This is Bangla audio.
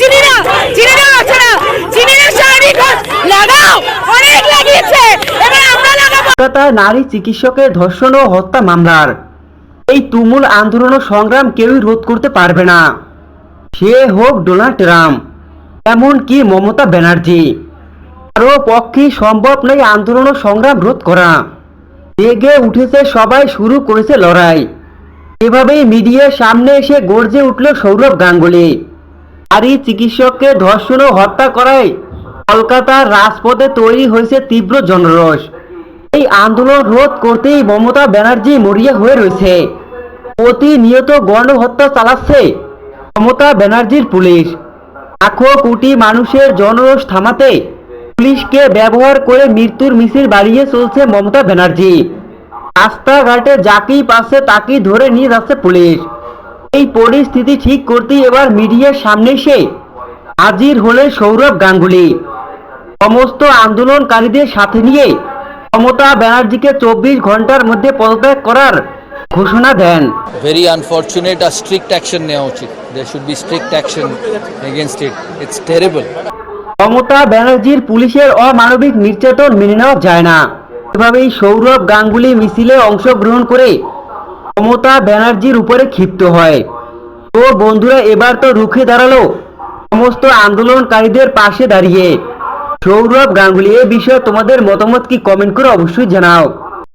চিনি না চিনি না চিনি না। লাগাও। অনেক লাগিয়েছে। এবার আমরা লাগাবো। কলকাতায় নারী চিকিৎসকের ধর্ষণ ও হত্যা মামলার। এই তুমুল আন্দোলন ও সংগ্রাম কেউই রোধ করতে পারবে না। সে হোক ডোনাল্ড ট্রাম্প, এমনকি মমতা ব্যানার্জি। কারও পক্ষে সম্ভব নয় আন্দোলন ও সংগ্রাম রোধ করা। জেগে উঠেছে সবাই, শুরু করেছে লড়াই। এভাবেই মিডিয়ার সামনে এসে গর্জে উঠল সৌরভ গাঙ্গুলি। নারী চিকিৎসককে ধর্ষণ ও হত্যা করায় কলকাতার রাজপথে তৈরি হয়েছে তীব্র জনরোষ। এই আন্দোলন রোধ করতেই মমতা ব্যানার্জি মরিয়া হয়ে রয়েছে। প্রতিনিয়ত গণহত্যা চালাচ্ছে মমতা ব্যানার্জির পুলিশ। লাখো কোটি মানুষের জনরোষ থামাতে পুলিশকে ব্যবহার করে মৃত্যুর মিছিল বাড়িয়ে চলছে মমতা ব্যানার্জি। রাস্তাঘাটে যাকেই পাচ্ছে তাকেই ধরে নিয়ে যাচ্ছে পুলিশ। এই পরিস্থিতি ঠিক করতেই এবার মিডিয়ার সামনে এসে হাজির হলে সৌরভ গাঙ্গুলি। সমস্ত আন্দোলনকারীদের সাথে নিয়ে মমতা ব্যানার্জিকে চব্বিশ ঘণ্টার মধ্যে পদত্যাগ করার ঘোষণা দেন। Very unfortunate a strict action নেওয়া উচিত। Should be strict action against it. It's terrible. Mamata ব্যানার্জির পুলিশের অমানবিক নির্যাতন মেনে নেওয়া যায় না। এভাবেই সৌরভ গাঙ্গুলি মিছিলে অংশগ্রহণ করে মমতা ব্যানার্জির উপরে ক্ষিপ্ত হয়। তো বন্ধুরা, এবার তো রুখে দাঁড়াল সমস্ত আন্দোলনকারীদের পাশে দাঁড়িয়ে। সৌরভ গাঙ্গুলি, এ বিষয়ে তোমাদের মতামত কি? কমেন্ট করে অবশ্যই জানাও।